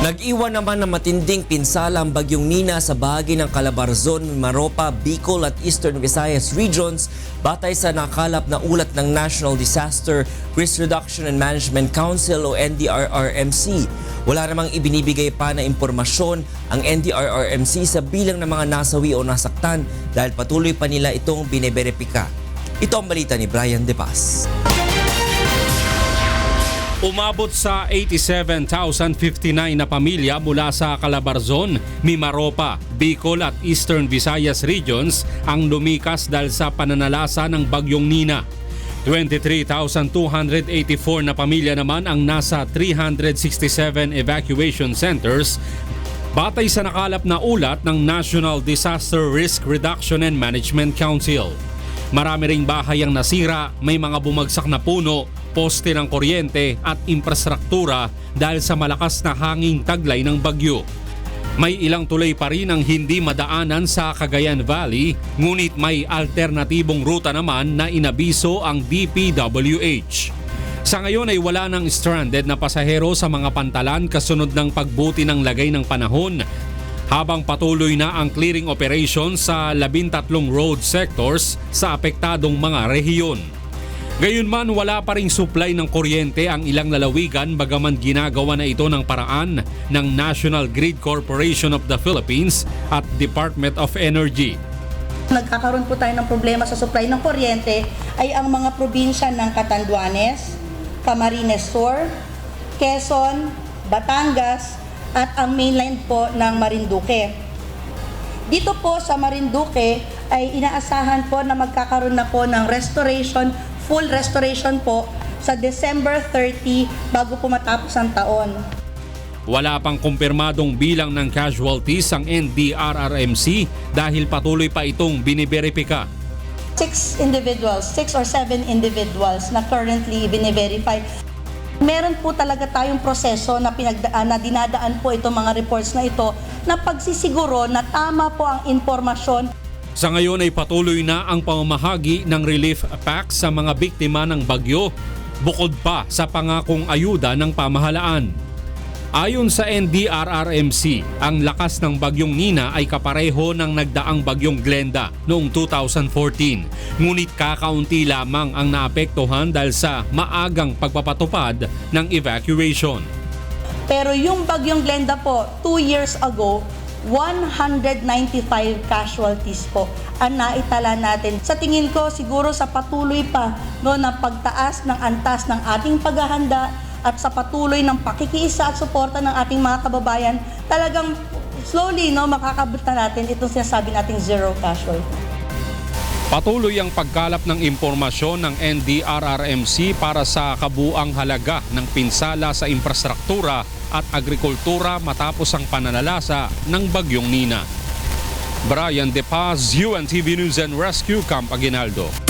Nag-iwan naman ng matinding pinsala ang bagyong Nina sa bahagi ng Calabarzon, Maropa, Bicol at Eastern Visayas regions batay sa nakalap na ulat ng National Disaster Risk Reduction and Management Council o NDRRMC. Wala namang ibinibigay pa na impormasyon ang NDRRMC sa bilang ng mga nasawi o nasaktan dahil patuloy pa nila itong bineberipika. Ito ang balita ni Brian De Paz. Umabot sa 87,059 na pamilya mula sa Calabarzon, Mimaropa, Bicol at Eastern Visayas regions ang lumikas dahil sa pananalasa ng bagyong Nina. 23,284 na pamilya naman ang nasa 367 evacuation centers batay sa nakalap na ulat ng National Disaster Risk Reduction and Management Council. Marami ring bahay ang nasira, may mga bumagsak na puno, poste ng kuryente at infrastruktura dahil sa malakas na hanging taglay ng bagyo. May ilang tulay pa rin ang hindi madaanan sa Cagayan Valley, ngunit may alternatibong ruta naman na inabiso ang DPWH. Sa ngayon ay wala nang stranded na pasahero sa mga pantalan kasunod ng pagbuti ng lagay ng panahon habang patuloy na ang clearing operation sa 13 road sectors sa apektadong mga rehiyon. Gayunman wala pa ring supply ng kuryente ang ilang lalawigan bagaman ginagawa na ito ng paraan ng National Grid Corporation of the Philippines at Department of Energy. Nagkakaroon po tayo ng problema sa supply ng kuryente ay ang mga probinsya ng Catanduanes, Camarines Sur, Quezon, Batangas, at ang mainland po ng Marinduque. Dito po sa Marinduque ay inaasahan po na magkakaroon na po ng restoration, full restoration po sa December 30 bago po matapos ang taon. Wala pang kumpirmadong bilang ng casualties ang NDRRMC dahil patuloy pa itong biniberipika. six individuals, six or seven individuals na currently bine-verify. Meron po talaga tayong proseso na, pinagdaan, na dinadaan po itong mga reports na ito na pagsisiguro na tama po ang impormasyon Sa ngayon ay patuloy na ang pamamahagi ng relief packs sa mga biktima ng bagyo bukod pa sa pangakong ayuda ng pamahalaan. Ayon sa NDRRMC, ang lakas ng bagyong Nina ay kapareho ng nagdaang bagyong Glenda noong 2014. Ngunit kakaunti lamang ang naapektuhan dahil sa maagang pagpapatupad ng evacuation. Pero yung bagyong Glenda po, two years ago, 195 casualties po ang naitala natin. Sa tingin ko, siguro sa patuloy pa no, na pagtaas ng antas ng ating paghahanda at sa patuloy ng pakikiisa at suporta ng ating mga kababayan, talagang slowly no, makakabot na natin itong sinasabi nating zero casualty. Patuloy ang pagkalap ng impormasyon ng NDRRMC para sa kabuang halaga ng pinsala sa infrastruktura at agrikultura matapos ang pananalasa ng bagyong Nina. Brian De Paz, UNTV News and Rescue Camp Aguinaldo.